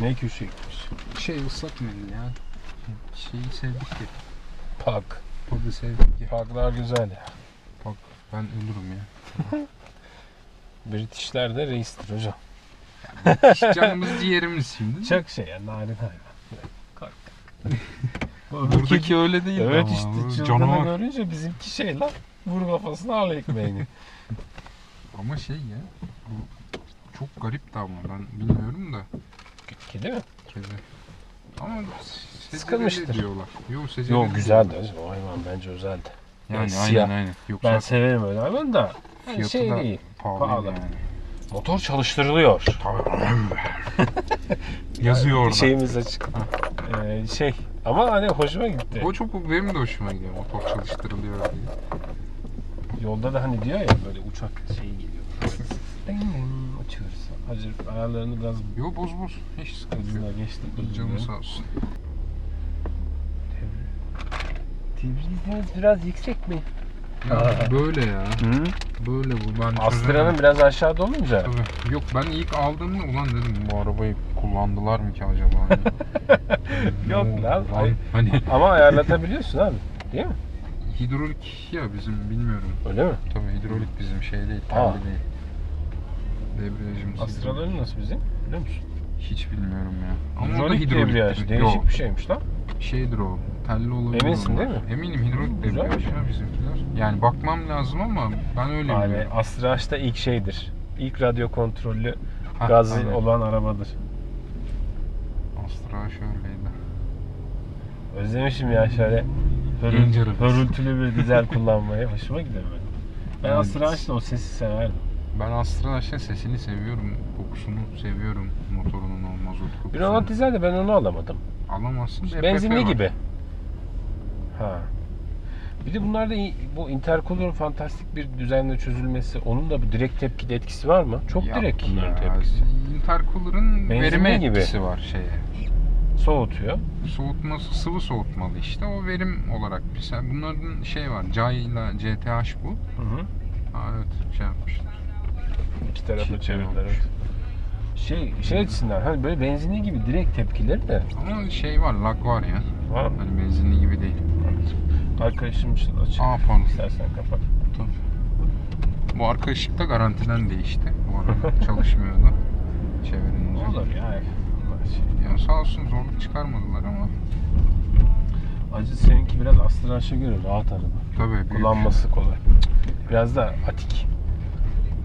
Ne gitmiş? Şey ıslak mendil ya. Şeyi sevdik ki. Pak. Pug'ı sevdik ki. Paklar güzel ya. Pug ben ölürüm ya. Britishler de reistir hocam. Canımız ciğerimiz şimdi. Çok şey ya narin hayvan. Kalk. Buradaki öyle değil Evet ama. işte canavar. görünce bizimki şey lan. Vur kafasına al ekmeğini. Ama şey ya. Bu çok garip ama ben bilmiyorum da. Kedi mi? Kedi. Ama secdeli Sıkılmıştır. diyorlar. Yok secdeli Yok güzeldi diyorlar. O hayvan bence özeldi. Yani Yani aynen siyah. aynen. Yok Ben severim öyle hayvan da. Yani fiyatı şey da değil. pahalı, pahalı. yani. Motor çalıştırılıyor. Yazıyor orada. Şeyimiz açık. Ee, şey ama hani hoşuma gitti. O çok benim de hoşuma gidiyor motor çalıştırılıyor diye. Yolda da hani diyor ya böyle uçak şeyi geliyor. Ding ding uçuyoruz. Hacı ayarlarını biraz Yo boz boz. Hiç sıkıntı hızına yok. geçtik. Canı sağ olsun. Tebriziniz biraz yüksek mi? Ya Ha. böyle ya. Hı? Böyle bu. Ben Astra'nın biraz aşağıda olunca. Tabii. Yok ben ilk aldığımda ulan dedim bu arabayı kullandılar mı ki acaba? Yok Ne oldu lan, ay- Hani Ama ayarlatabiliyorsun abi. Değil mi? hidrolik ya bizim bilmiyorum. Öyle mi? Tabii hidrolik bizim şey değil, Aa. telli değil. Debriyajımız hidrolik. Astra'ların nasıl bizim? Biliyor musun? Hiç bilmiyorum ya. Ama o da Hidrolik hidrolik. debriyaj. Değişik Yok, bir şeymiş lan. şeydir o. Telli olabilir Eminsin onlar. değil mi? Eminim hidrolik Güzel. debriyaj ya bizimkiler. Yani bakmam lazım ama ben öyle Yani biliyorum. Astra H da ilk şeydir. İlk radyo kontrollü Hah, gaz aynen. olan arabadır. Astra şöyleydi. Özlemişim ya şöyle Genç hörül, arabası. hörültülü bir dizel kullanmayı. Hoşuma gidiyor böyle. Ben Evet. Astra H'la o sesi severdim. Ben Astra H'ın sesini seviyorum. Kokusunu seviyorum. Motorunun o mazot kokusunu. Bir olan dizel de ben onu alamadım. Alamazsın. DPF Benzinli var. gibi. Ha. Bir de bunlarda bu intercooler'ın fantastik bir düzenle çözülmesi, onun da bu direkt tepkide etkisi var mı? Çok Yok direkt bunların ya, tepkisi. Intercooler'ın Benzinli verime gibi. etkisi var şeye. Soğutuyor. Soğutması sıvı soğutmalı işte. O verim olarak. Mesela bunların şey var. CAI ile CTH bu. Hı hı. Ha, evet şey yapmışlar. İki tarafa Çift çevirdiler. olmuş. evet. Şey, şey açısından hani böyle benzinli gibi direkt tepkileri de Ama şey var, lag var ya. var mı? Hani benzinli gibi değil. Arkadaşım için açık. Aa pardon. İstersen kapat. Tabii. Bu arka ışık da garantiden değişti. Bu arada çalışmıyordu. Çevirince. Olur ya. Allah şey. Ya sağ olsun zorluk çıkarmadılar ama Acı seninki biraz Astra göre rahat araba. tabii büyük. Kullanması kolay. Biraz da atik.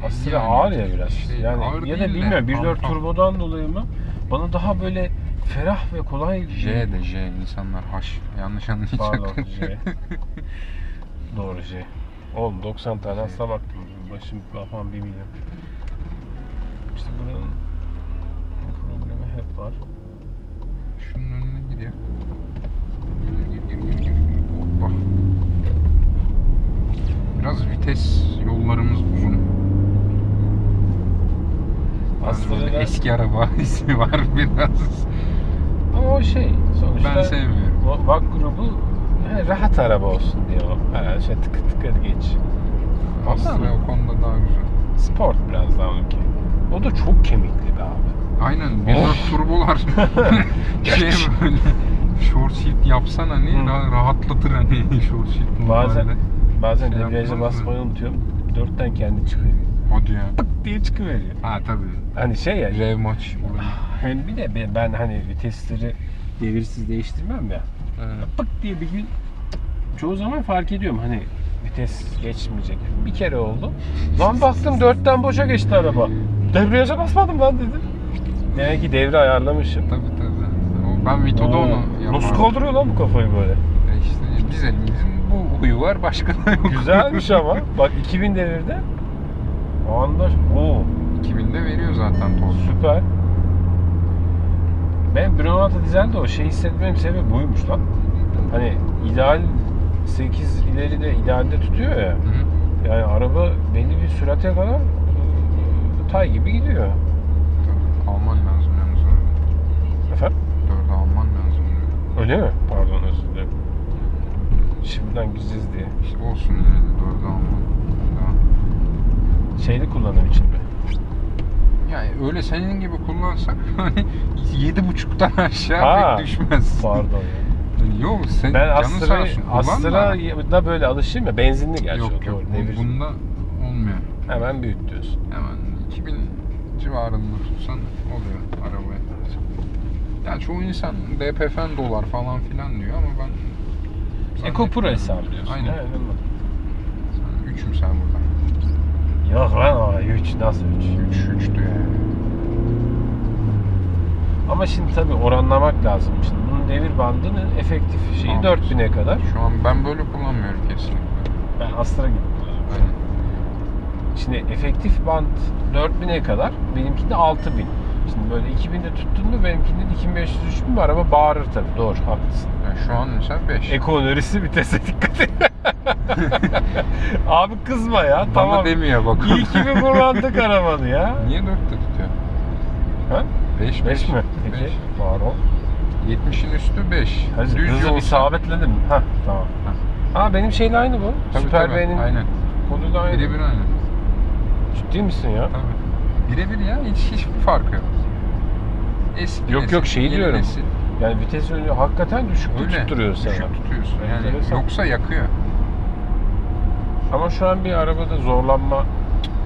Astra Yani ağır ya biraz. şey, yani ağır ya da bilmiyorum 1.4 tam- tam. turbodan dolayı mı? Bana daha böyle ferah ve kolay J de J insanlar haş. Yanlış anlayacak. Pardon J. Doğru J. Oğlum 90 tane hasta baktım. Başım kafam bir milyon. İşte buranın problemi hep var. Şunun önüne gidiyor. Biraz vites yollarımız uzun. Aslında ben- eski araba ismi var biraz. Ama o şey sonuçta Ben sevmiyorum. VAK grubu he, rahat araba olsun diye o. Ha, şey tıkır tıkır geç. Aslında o konuda daha güzel. sport biraz daha onunki. O da çok kemikli be abi. Aynen. Oh. 1.4 turbolar şey böyle short shift yapsan hani Hı. ra- rahatlatır hani short shift. Bazen bazen Şey debriyaja basmayı unutuyorum. Dörtten kendi çıkıyor. Hadi ya. diye çıkıveriyor. Ha tabii. Hani şey ya. Rev maç olayı. Hem bir de ben, ben hani vitesleri devirsiz değiştirmem ya. Evet. Pık diye bir gün çoğu zaman fark ediyorum hani vites geçmeyecek. Bir kere oldu. Lan baktım dörtten boşa geçti araba. Debriyaja basmadım lan dedim. Demek ki devre ayarlamışım. Tabii tabii. Ben Vito'da Oo, onu yapardım. Nasıl kaldırıyor lan bu kafayı böyle? E İşte güzel. Bizim bu huyu var. Başka yok. Güzelmiş ama. Bak 2000 devirde. O anda o 2000'de veriyor zaten toz. süper. Ben 1.16 dizelde o şey hissetmemin sebebi buymuş lan. Hani ideal 8 ileri de idealde tutuyor ya. Hı hı. Yani araba belli bir sürate kadar ıı, tay gibi gidiyor. Tabii. Alman lazım yalnız öyle. Efendim? Dörde alman lazım. Öyle mi? Pardon özür dilerim. Şimdiden gideceğiz diye. İşte olsun de dörde alman. Şeyli kullanım için mi? Yani öyle senin gibi kullansak hani yedi buçuktan aşağı Ha, pek düşmez. Pardon ya. Yok sen Ben canın sağ Astra, olsun. kullan Astra da. böyle alışayım ya. Benzinli gerçi Yok o yok doğru. Devir. bunda olmuyor. Hemen büyüt diyorsun. Hemen 2000 civarında tutsan oluyor arabaya. Ya çoğu insan DPF'n dolar falan filan diyor ama ben Eko Pro zannetmiyorum. hesaplıyorsun. Aynen. Aynen. Sen üçüm sen burada. O 3 nasıl 3? Üç, üçtü yani. Ama şimdi tabii oranlamak lazım. Şimdi bunun devir bandının efektif şeyi Tamam. 4000'e kadar. Şu an ben böyle kullanmıyorum kesinlikle. Ben Astra gittim. Aynen. Şimdi efektif band 4000'e kadar. Benimkinde 6000. Şimdi böyle 2000'de tuttun mu benimkinde 2500 3000 bir araba bağırır tabii. Doğru haklısın. Yani şu an mesela 5. Eko önerisi vitese dikkat et. Abi kızma ya. Bana tamam. demiyor bak. İyi ki mi kullandık arabanı ya? Niye 4'te tutuyor? Ha? 5 5 mi? Peki. Var o. 70'in üstü 5. Hadi Düz hızı yol bir sabitledim. Ha tamam. Ha benim şeyle aynı bu. Tabii, Süper tabii, B'nin Aynen. koduyla aynı. Birebir aynı. Ciddi misin ya? Tabii. Birebir ya hiç hiçbir farkı yok. Eski Yok, nesil, yok, şeyi diyorum. nesil. Yani vites önü hakikaten düşük Öyle. tutturuyor sana. Düşük tutuyorsun. Yani Enteresan. yoksa yakıyor. Ama şu an bir arabada zorlanma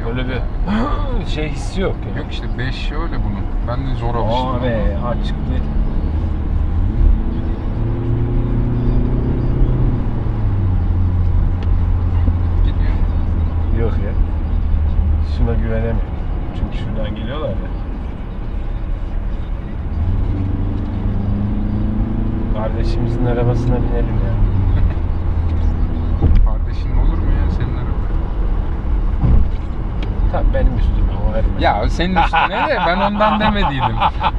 Yok öyle bir şey hissi yok yani. Yok işte 5 öyle bunun. Ben de zor alıştım. Aa be açık değil. Gidiyor. Yok ya. Şuna güvenemiyorum. Çünkü şuradan geliyorlar ya. Kardeşimizin arabasına binelim ya. Kardeşin olur mu ya senin araba? Tabii benim üstüme o vermez. Ya senin üstüne de ben ondan demediydim.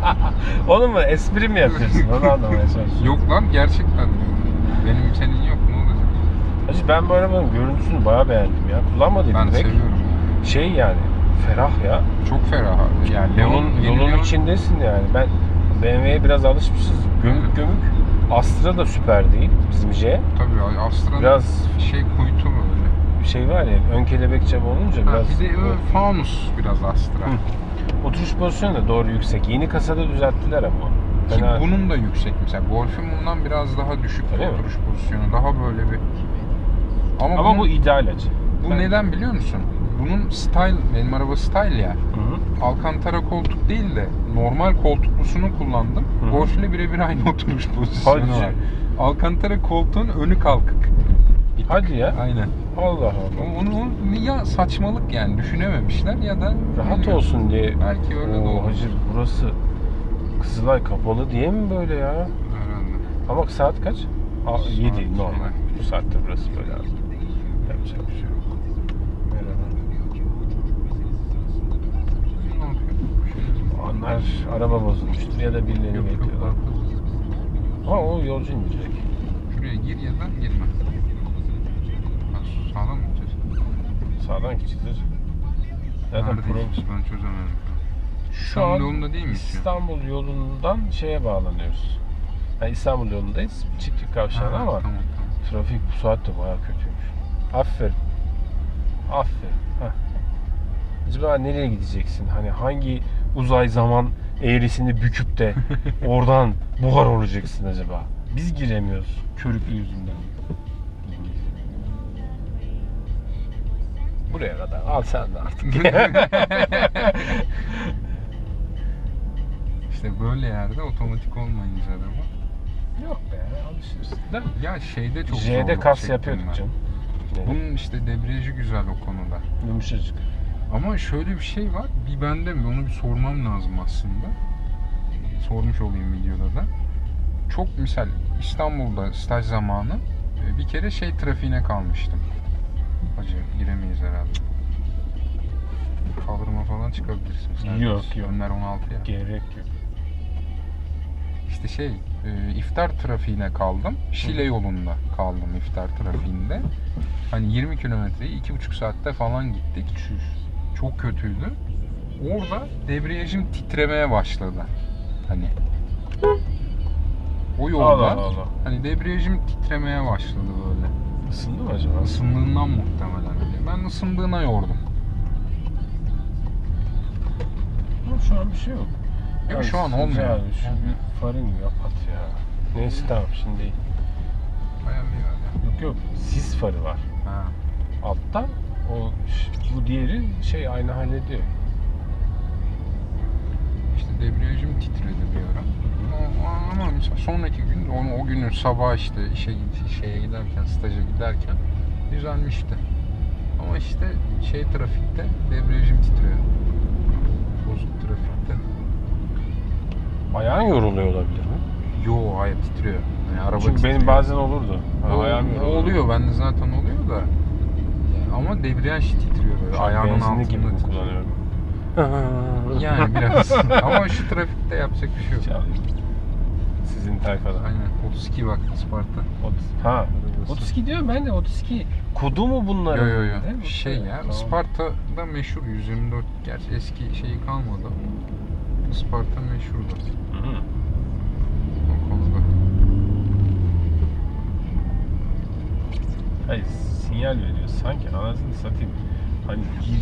Oğlum mu espri mi yapıyorsun? Onu anlamaya çalışıyorum. Yok lan gerçekten diyorum. Benim senin yok ne olacak? Hacı ben bu arabanın görüntüsünü bayağı beğendim ya. Kullanmadıydım Ben direkt. seviyorum. Şey yani ferah ya. Çok ferah abi. Yani Leon, Yolun, yeni yolun Leon- içindesin yani. Ben BMW'ye biraz alışmışız. Gömük gömük. Astra da süper değil bizim J. Tabii Astra'nın Biraz şey kuytu böyle. Bir şey var ya ön kelebek camı olunca Ha, biraz bir de ö, fanus biraz Astra. Hı. oturuş pozisyonu da doğru yüksek. Yeni kasada düzelttiler ama. Ki Fena- bunun da yüksek mesela. Golf'ün bundan biraz daha düşük Öyle mi? oturuş pozisyonu. Daha böyle bir... Ama, Ama bunun- bu ideal acı. bu Ben- neden biliyor musun? Bunun style, benim araba style ya. Hı hı. Alcantara koltuk değil de normal koltuklusunu kullandım. Hı hı. Golf ile birebir aynı oturuş pozisyonu Hadi var. Alcantara koltuğun önü kalkık. Bir tık. Hadi ya. Aynen. Allah Allah. Onu, onu ya saçmalık yani düşünememişler ya da Rahat bilmiyorum. olsun diye. Belki öyle de Oo, olur. Hacı burası Kızılay kapalı diye mi böyle ya? Herhalde. Ama saat kaç? Aa, Saat 7 yedi. normal. Bu saatte burası böyle abi. Yapacak bir şey yok. Onlar araba bozulmuştur ya da birilerini bekliyorlar. Ama o yolcu indirecek. Şuraya gir ya da girme. Sağdan mı gideceğiz? Sağdan gideceğiz. Zaten Neredeyiz pro... Ben çözemedim. Şu İstanbul an yolunda değil miyiz ya? İstanbul yolundan şeye bağlanıyoruz. Yani İstanbul yolundayız. Çiftlik kavşağı Ha, ama Tamam tamam. trafik bu saatte bayağı kötüymüş. Aferin. Aferin. Heh. Acaba nereye gideceksin? Hani hangi uzay zaman eğrisini büküp de oradan buhar olacaksın acaba? Biz giremiyoruz körüklü yüzünden. Buraya kadar. Al sen de artık. İşte böyle yerde otomatik olmayınca araba. Yok be alışırsın. Da Ya şeyde çok J'de zorluk kas çektim yapıyorduk ben. canım. Bunun işte debriyajı güzel o konuda. Yumuşacık. Ama şöyle bir şey var. Bir bende mi? Onu bir sormam lazım aslında. Sormuş olayım videoda da. Çok misal İstanbul'da staj zamanı e, bir kere şey trafiğine kalmıştım. Hacı giremeyiz herhalde. Kaldırıma falan çıkabilirsin. serbest. Yok, yok. Önler 16 ya. Gerek yok. İşte şey e, iftar trafiğine kaldım. Şile yolunda kaldım iftar trafiğinde. Hani 20 kilometreyi 2,5 saatte falan gittik. Çok kötüydü. Orada debriyajım titremeye başladı. Hani o yolda Allah Allah. hani debriyajım titremeye başladı böyle. Isındı mı acaba? Isındığından muhtemelen. Ben ısındığına yordum. Ama şu an bir şey yok. Yok, şu an olmuyor. Şu bir farın kapat ya. Neyse tamam şimdi değil. Ayarlıyor ya. Yok yok sis farı var. Ha. Altta o bu diğeri şey aynı hallediyor. İşte debriyajım titredi ara. Ama- mesela sonraki gün o, o günün sabah işte işe şeye giderken, staja giderken düzelmişti. Ama işte şey trafikte debriyajım titriyor. Bozuk trafikte. Ayağın yoruluyor olabilir mi? Yo hayır titriyor. Yani araba Çünkü titriyor. benim bazen olurdu. O- ayağım yoruluyor. oluyor bende zaten oluyor da. Ama debriyaj titriyor böyle. Benzinli altında gibi titriyor. kullanıyorum? Yani biraz. Ama şu trafikte yapacak bir şey yok. Sizin tayfada. Aynen 32 bak Sparta. Otuz- Ha. 32 diyorum ben de 32. Kudu mu bunların? Yo yo yo. Değil mi? Şey ya Tamam. Sparta'da meşhur 124 gerçi eski şeyi kalmadı ama Sparta meşhurdu Hı hı. o konuda. Hayır sinyal veriyor. Sanki anasını satayım. Hani gir,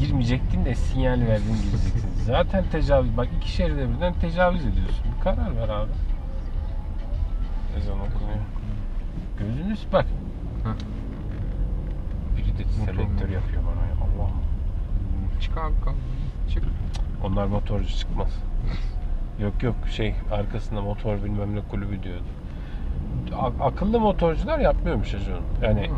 girmeyecektin de sinyal verdin gireceksin. Zaten tecavüz. Bak iki şeride birden tecavüz ediyorsun. Bir karar ver abi. Ezan okunuyor. Gözünüz bak. Heh. Biri de selektör yapıyor bana ya. Allah'ım. Çık abi kalk. Çık. Onlar motorcu çıkmaz. Yok yok şey arkasında motor bilmem ne kulübü diyordu. A- akıllı motorcular yapmıyormuş onu. Yani Değil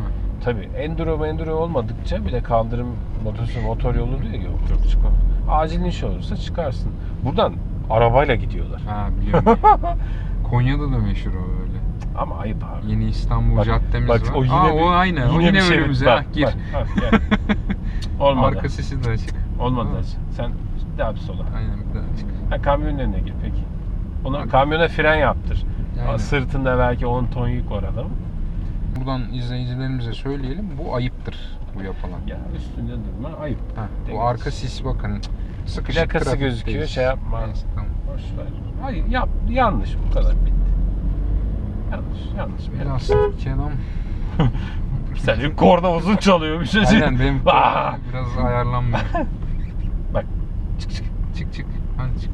mi? tabi enduro enduro olmadıkça bir de kaldırım motosu motor yolu diyor yok yok çıkmaz. Acil iş olursa çıkarsın. Buradan arabayla gidiyorlar. Ha biliyorum. Konya'da da meşhur o öyle. Ama ayıp abi. Yeni İstanbul Bak- caddemiz bak, var. o yine Aa, bir- o aynı. o yine yine bir şerit. önümüze. Bak, Ha, gir. bak, ha, gel. Olmadı. Arka sesi de açık. Olmadı Ha. hacı. Sen daha bir sola. Aynen bir daha açık. Ha, kamyonun önüne gir peki. Ona Bak. kamyona fren yaptır. Aynen. Sırtında belki 10 ton yük var adamın. Buradan izleyicilerimize söyleyelim. Bu ayıptır bu yapılan. Ya üstünde durma ayıp. Ha, bu arka sis bakın. Sıkışık Plakası gözüküyor, şey yapma. Neyse, tamam. Boş ver. Hayır yap, yanlış bu kadar bitti. Yanlış, yanlış. bir Velhasıl kelam. Senin korna uzun çalıyor bir şey. Aynen benim Aa! biraz ayarlanmıyor. Bak çık çık. çık çık. Hadi çık.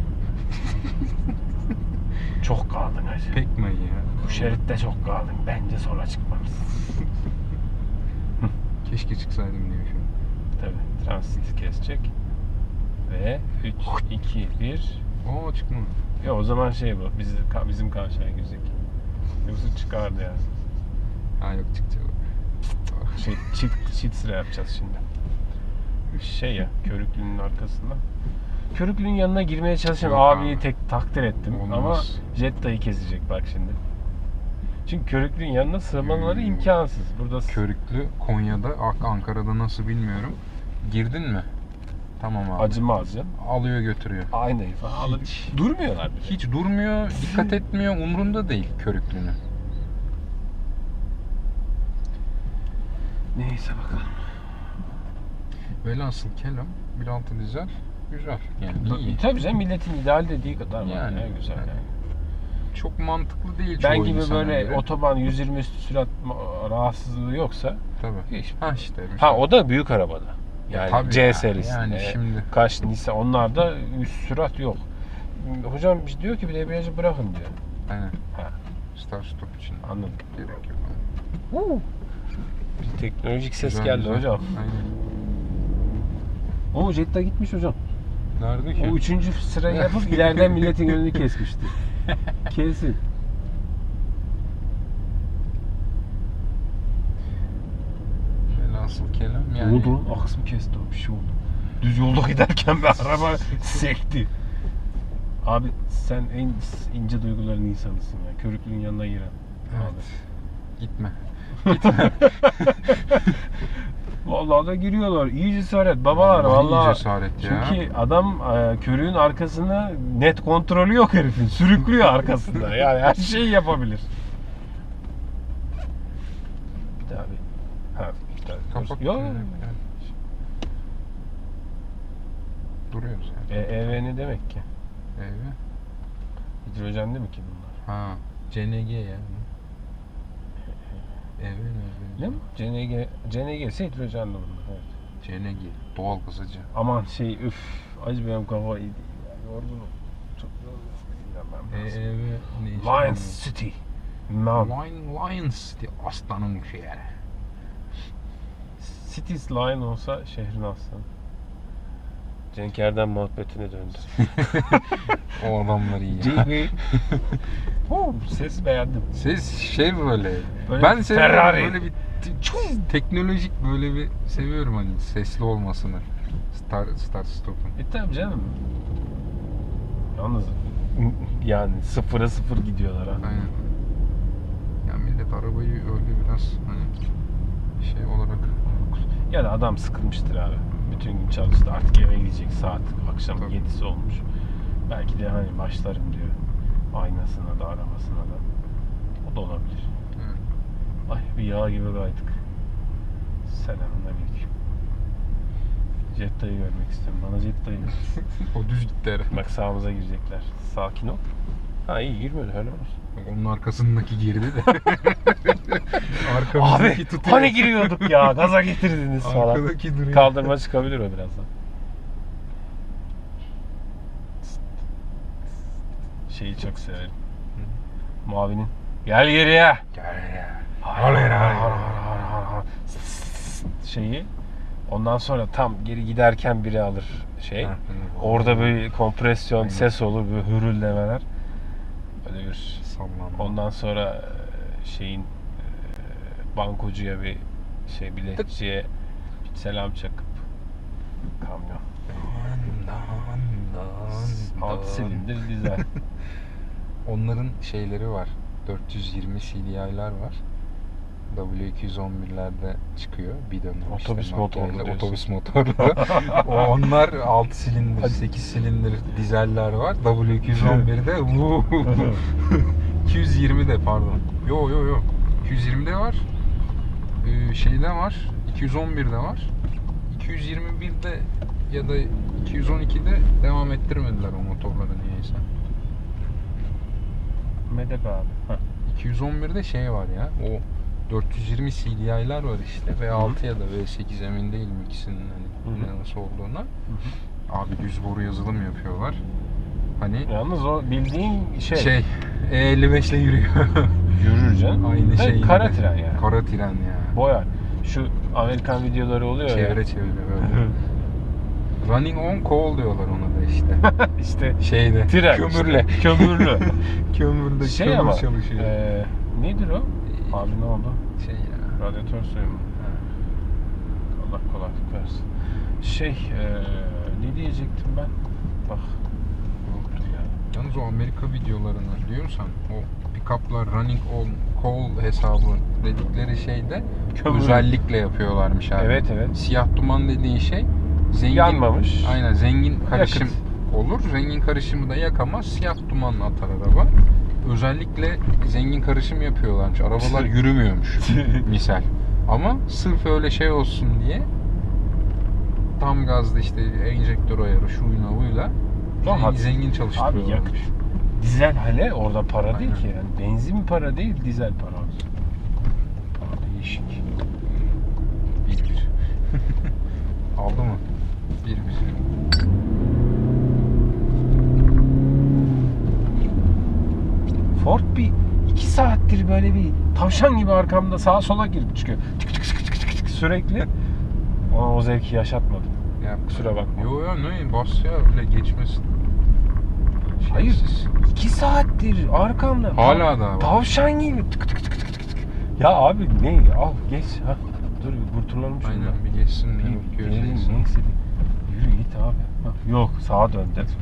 Çok kaldın hacı. Pekme ya. Bu şeritte çok kaldın. Bence sola çıkmalısın. Keşke çıksaydım diyor şu an. Tabii transit kesecek. Ve 3, 2, 1. Oo çıkma. Ya o zaman şey bu. Biz, bizim karşıya girecek. Yoksa çıkardı yani. Ha yok çıkacak. Şey, çift, çift sıra yapacağız şimdi. Şey ya, Körüklü'nün arkasında. Körüklü'nün yanına girmeye çalışan Yok abiyi abi. tek takdir ettim. Olmaz. Ama Jetta'yı kesecek bak şimdi. Çünkü Körüklü'nün yanına sığmaları Hmm. imkansız. Burada Körüklü Konya'da, Ak- Ankara'da nasıl bilmiyorum. Girdin mi? Tamam abi. acımaz canım. Alıyor götürüyor. Aynayı falan alıp Hiç. durmuyorlar bile. Hiç durmuyor, dikkat etmiyor, umrunda değil Körüklü'nün. Neyse bakalım. Velhasıl kelam 1.6 dizel güzel. Yani iyi. Tabii canım milletin ideal dediği kadar var. Yani, ya, güzel yani. yani. Çok mantıklı değil Ben gibi böyle göre. otoban 120 üstü sürat rahatsızlığı yoksa Tabii. hiç. Ha işte. Ha mesela- o da büyük arabada. Yani Tabii C ya, serisinde. yani şimdi- Kaç Nisa onlarda üst sürat yok. Hocam biz diyor ki bir debriyajı bırakın diyor. Aynen. Ha. Start stop için Anladım. gerek yok. Bir teknolojik ses Güzel, geldi güzel. hocam. Aynen. O Jetta gitmiş hocam. Nerede ki? O üçüncü sırayı yapıp ileriden milletin önünü kesmişti. Kesin. Velhasıl kelam Yani... Oldu lan aksım kesti o bir şey oldu. Düz yolda giderken bir araba sekti. Abi sen en ince duyguların insanısın ya. Körüklüğün yanına giren. Evet. Gitme. Vallahi da giriyorlar. İyi cesaret babalar Vallahi iyi vallahi. cesaret ya. Çünkü adam e, körüğün arkasına net kontrolü yok herifin. Sürüklüyor arkasında. Yani her şeyi yapabilir. Bir daha bir. Ha, bir daha. Kapat. Yok. Yani. Duruyoruz yani. E, EV ne demek ki? Eyvah. Hidrojen değil mi ki bunlar? Ha. CNG ya. Evet, evet. mi? CNG, CNG ise hidrojenli bunlar. Evet. CNG. Doğal gazıcı. Aman şey üf. Acı benim kafa yorgunum. Çok yorgunum. E, Bilmem e, Lions City. Bilmem. Lion, Lions diye aslanın şeyi. Cities Lion olsa şehrin aslanı. Cenk Erdem muhabbetine döndü. O adamlar iyi. ya. Oh, ses beğendim. Ses şey böyle. Böyle ben seviyorum Ferrari. böyle bir te- teknolojik böyle bir seviyorum hani sesli olmasını. Star Star Stop'un. E tabi canım. Yalnız yani sıfıra sıfır gidiyorlar ha. Aynen. Ya millet arabayı öyle biraz hani şey olarak Ya da adam sıkılmıştır abi. Bütün gün çalıştı artık eve gidecek saat akşam Tabii. 7'si olmuş. Belki de hani başlarım diyor. Aynasına da arabasına da. O da olabilir. evet. Ay bir yağ gibi kaydık. Selamünaleyküm. Jet dayı görmek istiyorum. Bana jet dayı. o düz gitti herhalde. Bak sağımıza girecekler. Sakin ol. Ha iyi girmedi helal olsun. Onun arkasındaki girdi de. Abi tutuyor. hani giriyorduk ya gaza getirdiniz falan. Arkadaki duruyor. Kaldırma çıkabilir o birazdan. Şeyi çok severim. Mavinin. Gel geriye. Gel ya. Har, har, har, har, har. Şeyi. Ondan sonra tam geri giderken biri alır şey. Orada böyle kompresyon, ses olur, böyle hürüldemeler. Böyle bir sallanma. Ondan sonra e, şeyin e, bankocuya bir şey biletçiye selam çakıp kamyon. Alt silindir dizel. Onların şeyleri var. 420 CDI'lar var. W211'lerde çıkıyor bir dönem. Otobüs işte motorlu. Otobüs motorlu. Onlar 6 silindir, 8 silindir dizeller var. W211'de vuuu. 220 de pardon. Yo yo yo. 220'de var. Ee, şeyde var. 211'de var. 221'de ya da 212'de devam ettirmediler o motorları niyeyse. Medep abi. Heh. 211'de şey var ya. O 420 CDI'lar var işte. V6 ya da V8 emin değilim ikisinin hani Hı hı. nasıl olduğuna. Abi düz boru yazılım yapıyorlar. Hani Yalnız o bildiğin şey, şey E55 ile yürüyor. yürür canım. Aynı Ve şey. Kara gibi. tren yani. Kara tren ya. Boyar. Şu Amerikan videoları oluyor ya. Çevre çevre böyle. Running on coal diyorlar ona da işte. işte Şeyde. tren. Kömürle. işte, kömürlü. Kömürde şey kömür ama çalışıyor. e, nedir o? Abi ne oldu? şey ya. Radyatör suyu mu? Allah kolaylık versin. Şey, eee, ne diyecektim ben? Bak. Yalnız o Amerika videolarını diyorsan o pick-up'lar running on coal hesabı dedikleri şeyde Kömür. özellikle yapıyorlarmış abi. Evet evet. Siyah duman dediğin şey zengin Yanmamış. Aynen zengin karışım Yakıt. olur. Zengin karışımı da yakamaz. Siyah duman atar araba. Özellikle zengin karışım yapıyorlarmış. Arabalar yürümüyormuş misal. Ama sırf öyle şey olsun diye tam gazda işte enjektör ayarı şuyla buyla Zengin Abi çalıştırıyorlarmış. yakıt. Dizel hele orada para değil Aynen. ki yani. Benzin para değil, dizel para. Değişik. Bir bir. Aldı mı? Bir bir. Ford bir iki saattir böyle bir tavşan gibi arkamda sağa sola girip çıkıyor. Tık tık tık tık tık tık sürekli. Ona o zevki yaşatmadım. Ya, Kusura bakma. Yo yo ne bas ya öyle geçmesin. Hayır. Şeysiz. İki saattir arkamda. Hala da var. Tavşan gibi tık tık tık tık tık tık. Ya abi ne? Al geç. Ha. Dur bir kurtulalım şundan. Aynen bir geçsin Bir gelin gözlesin. neyse bir yürü git abi. Ha, Yok sağa dön dedim.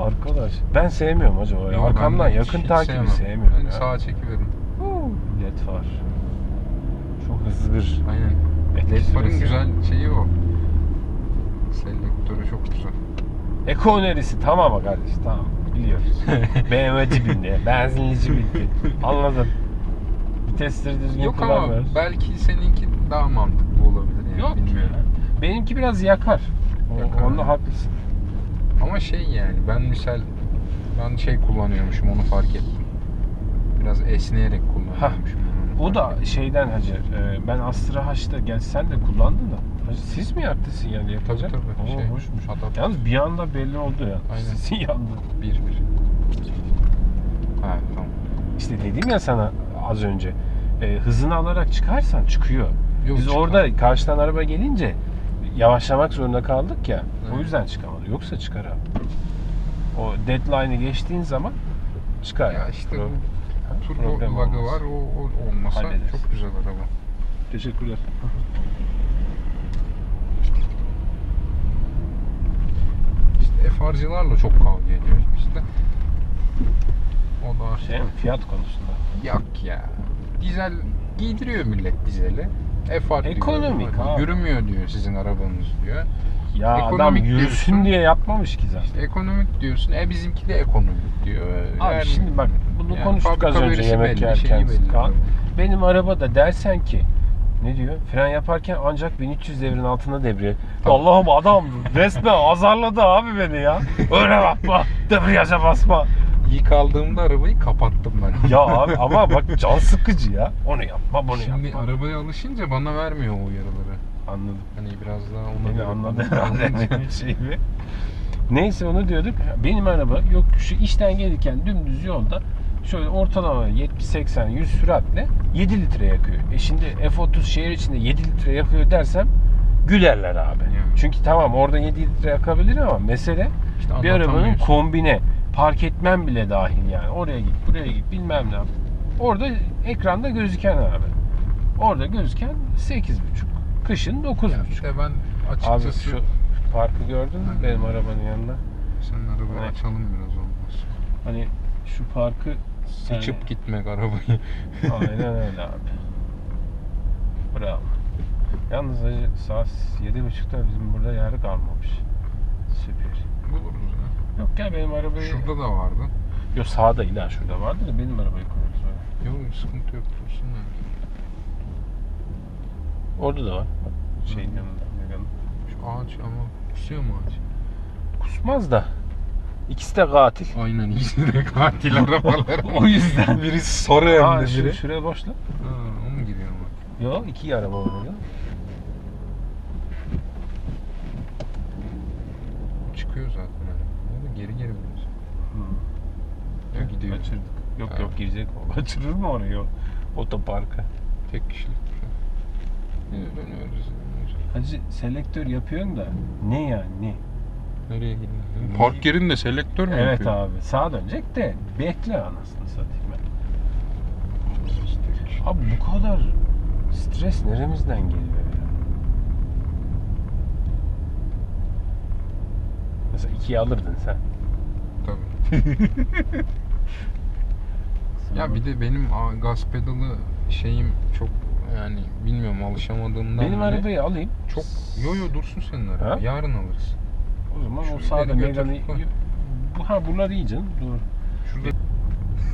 Arkadaş ben sevmiyorum acaba. Yo, Arkamdan yakın takibi sevmem. sevmiyorum Ben ya. sağa çekiveririm. Huu, LED var. Çok hızlı bir Aynen. LED farın güzel şeyi o. Selektörü çok güzel. Eko önerisi tamam mı kardeş tamam biliyoruz. BMW'ci bindi, benzinlici bindi. Anladım. Vitesleri düzgün Yok ama kullanmıyoruz. belki seninki daha mantıklı olabilir yani Yok bilmiyorum. ya. Benimki biraz yakar. O, Yakar, onda haklısın. Ama şey yani ben misal ben şey kullanıyormuşum onu fark ettim. Biraz esneyerek kullanıyormuşum. onu O fark da şeyden hacı. e, Ben Astra H'ta gel sen de kullandın da. Siz mi yaktı sinyali yapacak? Tabii, tabii. Oo, Şey, hoşmuş. adaptör. Yalnız bir anda belli oldu ya. Aynen. Sizin yandı. Bir bir. Ha tamam. İşte dedim ya sana az önce. e, hızını alarak çıkarsan çıkıyor. Yok, Biz çıkar. orada karşıdan araba gelince yavaşlamak zorunda kaldık ya. O Evet. yüzden çıkamadı. Yoksa çıkar abi. O deadline'ı geçtiğin zaman çıkar. Ya işte Pro- bu turbo olmaz. var. O, o olmasa Hallederiz. çok güzel araba. Teşekkürler. İşte FR'cılarla çok kavga ediyoruz biz de. O da Şey mi? Fiyat konusunda. Yok ya. Dizel giydiriyor millet dizeli. FR diyor. Ekonomik abi. Yürümüyor diyor sizin arabanız diyor. Ya adam Ekonomik yürüsün diyorsun. diye yapmamış ki zaten. İşte ekonomik diyorsun. E bizimki de ekonomik diyor. Abi Yani- şimdi bak bunu yani konuştuk az önce yemek belli, yerken. Benim arabada dersen ki ne diyor? Fren yaparken ancak 1300 devrin altında devreye. Allah'ım adam resmen azarladı abi beni ya. Öyle bakma. Debriyaja basma. İlk aldığımda arabayı kapattım ben. Ya abi ama bak can sıkıcı ya. Onu yapma bunu Şimdi yapma. arabaya alışınca bana vermiyor o uyarıları. Anladım. Hani biraz daha ona Beni göre anladı herhalde benim şeyimi. Neyse onu diyorduk. Benim araba yok şu işten gelirken dümdüz yolda şöyle ortalama 70-80 100 süratle 7 litre yakıyor. E şimdi F30 şehir içinde 7 litre yakıyor dersem gülerler abi. Yani. Çünkü tamam orada 7 litre yakabilir ama mesele İşte bir arabanın kombine park etmem bile dahil yani. Oraya git, buraya git bilmem ne yap. Orada ekranda gözüken abi. Orada gözüken 8,5. Kışın 9,5. Ya işte ben Abi açıkçası şu parkı gördün mü benim arabanın yanında? senin arabayı Evet. açalım biraz olmaz. Hani şu parkı Sıçıp gitmek arabayı. Aynen öyle abi. Bravo. Yalnız saat yedi buçukta bizim burada yer kalmamış. Süper. Buluruz ya. Yok ya benim arabayı... Şurada da vardı. Yok sağda illa şurada vardı da benim arabayı koyuyoruz oraya. Yok sıkıntı yok dursun da. Orada da var. Şeyin yanında. yanında. Şu ağaç ama kusuyor mu ağaç? Kusmaz da. İkisi de katil. Aynen ikisi de katil arabalar. O yüzden. Birisi sarı hem de biri. şuraya boş lan. Ha, o mu giriyor ama? Yok iki araba var orada. Çıkıyor zaten. Ya da geri geri biliyorsun. Ya gidiyor. Kaçırdık. Yok Ha. yok girecek o. Kaçırır mı orayı o? Otoparka. Tek kişilik şey. Yine dönüyoruz. Hacı selektör yapıyorsun da ne yani ne? Nereye gidiyorsun? Park yerinde selektör mü Evet yapıyor? abi sağa dönecek de bekle anasını satayım ben. Abi bu kadar stres neremizden geliyor ya? Mesela ikiye alırdın sen. Tabii. Ya bir de benim gaz pedalı şeyim çok yani bilmiyorum alışamadığımdan benim beri arabayı alayım. çok yo yo dursun senin araba. Ha? Yarın alırız. O zaman o Şöyle sağda götür, Megane... koy. Bu ha bunlar iyi canım. Doğru. Şurada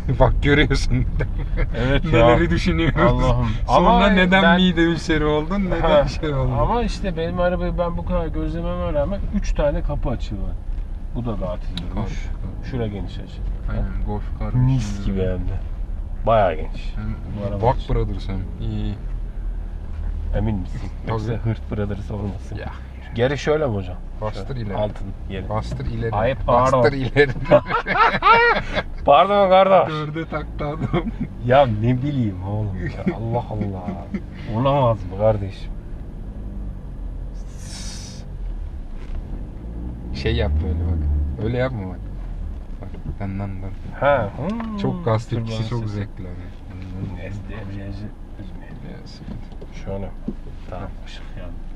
Bak görüyorsun. Evet Neleri düşünüyoruz. Allah'ım. Sonra Ama neden ben- mide ülseri oldun, neden Ha, şey oldun. Ama işte benim arabayı ben bu kadar gözlememe rağmen 3 tane kapı açığı var. Bu da. Katil. Şura geniş açı. Aynen golf kar. Mis gibi hem de. Bayağı geniş. Bu araba Bak için. Hem. İyi. Emin misin? Yoksa. Hırt Brothers olmasın. Ya. Geri şöyle mi hocam? Bastır ileri. Altın yeri. Bastır ileri. Ay, pardon. Bastır ileri. Pardon kardeş. Dörde taktı adam. Ya ne bileyim oğlum ya. Allah Allah. Olamaz mı kardeşim? Şey yap böyle bak. Öyle yapma bak. Bak benden ben. Ha. hmm. Çok gaz Türban tepkisi çok zevkli. Ez debriyajı üzmeyelim. Ya, sıkıntı. Şöyle. Tamam. ışık yandı.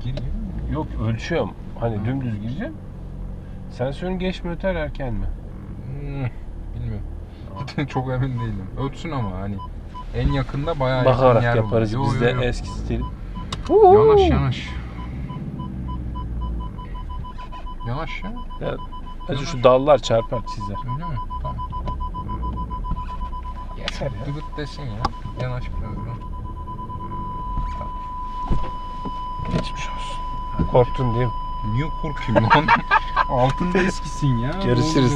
Giriyor mu? Yok ölçüyorum. Hani dümdüz gireceğim. Sensörün geç mi öter erken mi? Hmm, bilmiyorum. çok emin değilim. Ötsün ama hani en yakında bayağı yakın Bakarak yer yaparız. Yo, biz yo, de yo. eski stil. Yanaş yanaş. Yanaş ya. Hacı şu dallar çarpar çizer. Öyle mi? Tamam. Yeter ya. Dıgıt desin ya. Yanaş biraz daha. Geçmiş olsun. Korktun değil mi? Niye korkayım lan? Altında eskisin ya. Görüşürüz.